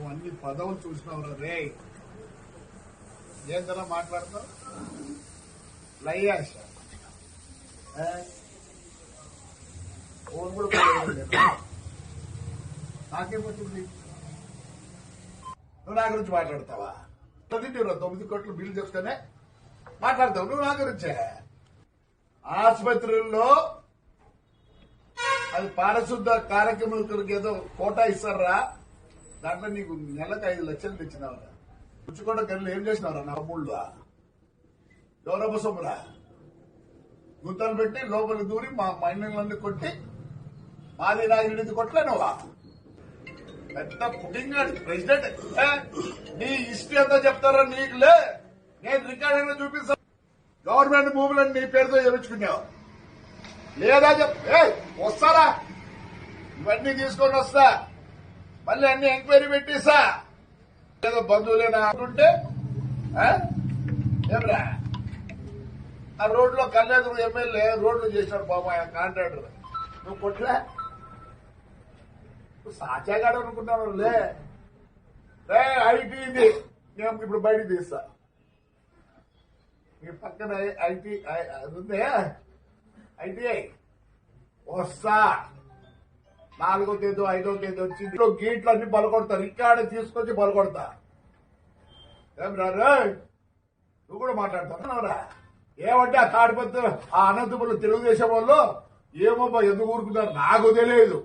నువ్వు అన్ని పదవులు చూసినావు రే. ఏం మాట్లాడతావు? లయ్యాష. ఏ? కూడా నాకేమవుతుంది నువ్వు నా గురించి మాట్లాడతావా? నువ్వు తొమ్మిది కోట్లు బిల్లు చెప్తేనే మాట్లాడతావు. నువ్వు నా గురించే. ఆసుపత్రుల్లో అది పారిశుద్ధ కార్యక్రమం ఏదో కోటా ఇస్తారా? దాంట్లో నీకు నెలకు ఐదు లక్షలు తెచ్చినావరా. పుచ్చుకోట కళ్ళు ఏం చేసినారా నా అమ్ముళ్ళు ఎవరబ్బ సొమ్మురా గుంతలు పెట్టి లోపలికి దూరి మా మైండ్లన్నీ కొట్టి మాది నాగిడిది కొట్టలేనువా పెద్ద పుడింగ్ ప్రెసిడెంట్. నీ హిస్టరీ అంతా చెప్తారా నీకులే నేను రికార్డ్ చూపిస్తా. గవర్నమెంట్ భూములను నీ పేరుతో చేపించుకున్నావు లేదా చెప్ వస్తారా? ఇవన్నీ తీసుకొని వస్తా. మళ్ళీ అన్ని ఎంక్వైరీ పెట్టిస్తా ఏదో బంధువులేనా అంటుంటే ఆ? ఏమ్రా? ఆ రోడ్లో కళ్యాణ్ ఎమ్మెల్యే రోడ్లు చేసినాడు బాబు కాంట్రాక్టర్. నువ్వు కొట్లే నువ్వు సాచాగాడు అనుకుంటాను లే. ఐటీ ఇది నేను ఇప్పుడు బయట తీస్తా. మీ పక్కన ఐటీ అది ఉందే. ఐటీఐ. వస్తా. నాలుగో తేదీ ఐదో తేదీ వచ్చింది. గీట్లు గేట్లు అన్ని బలకొడతా రికార్డు తీసుకొచ్చి బలకొడతా ఏం రా నువ్వు కూడా మాట్లాడతావురా ఏమంటే ఆ తాడిపత్రి ఆ అనంతపురం తెలుగుదేశం వాళ్ళు ఏమో ఎందుకు ఊరుకున్నారు? నాకు తెలియదు.